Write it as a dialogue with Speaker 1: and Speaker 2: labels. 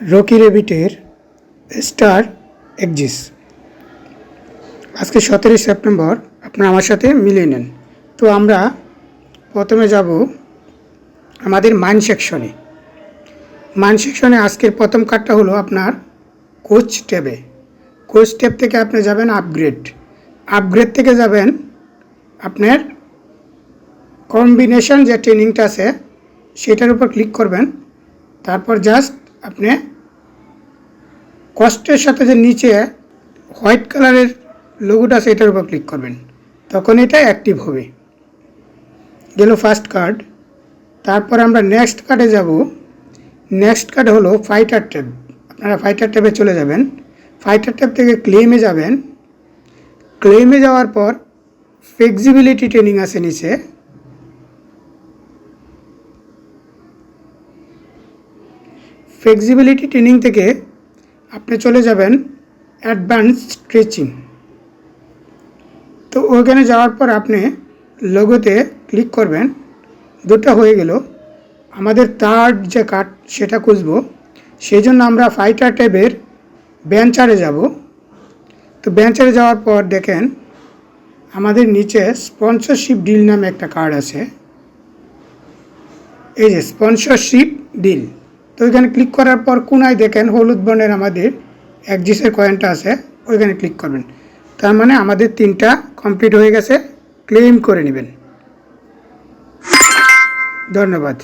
Speaker 1: Rocky রেবিটের star axis. আজকে সতেরোই September, আপনারা আমার সাথে মিলিয়ে নেন। তো আমরা প্রথমে যাব আমাদের মাইন সেকশনে। মাইন সেকশনে আজকের প্রথম কার্ডটা হলো আপনার কোচ ট্যাবে। কোচ ট্যাব থেকে আপনি যাবেন আপগ্রেড। আপগ্রেড থেকে যাবেন আপনার কম্বিনেশন যে ট্রেনিংটা আছে, সেটার উপর ক্লিক করবেন। তারপর জাস্ট আপনি কস্টের সাথে যে নিচে হোয়াইট কালারের লোগোটা আছে, এটার উপর ক্লিক করবেন। তখন এটা অ্যাক্টিভ হবে। গেল ফার্স্ট কার্ড তারপর আমরা নেক্সট কার্ডে যাব। নেক্সট কার্ড হলো ফাইটার ট্যাব আপনারা ফাইটার ট্যাবে চলে যাবেন। ফাইটার ট্যাব থেকে ক্লেমে যাবেন। ক্লেমে যাওয়ার পর ফ্লেক্সিবিলিটি ট্রেনিং আছে নিচে। ফ্লেক্সিবিলিটি ট্রেনিং থেকে আপনি চলে যাবেন অ্যাডভান্স স্ট্রেচিং তো ওখানে যাওয়ার পর আপনি লোগোতে ক্লিক করবেন। দুটো হয়ে গেল। আমাদের থার্ড যে কার্ড সেটা খুঁজব। সেই জন্য আমরা ফাইটার ট্যাবের বেঞ্চারে যাব। তো বেঞ্চারে যাওয়ার পর দেখেন, আমাদের নিচে স্পন্সরশিপ ডিল নামে একটা কার্ড আছে। এই যে স্পন্সরশিপ ডিল তো ওইখানে ক্লিক করার পর কোনায় দেখেন হলুদ বর্ণের আমাদের একজিসের কয়েনটা আছে, ওইখানে ক্লিক করবেন। তার মানে আমাদের তিনটা কমপ্লিট হয়ে গেছে ক্লেম করে নেবেন। ধন্যবাদ।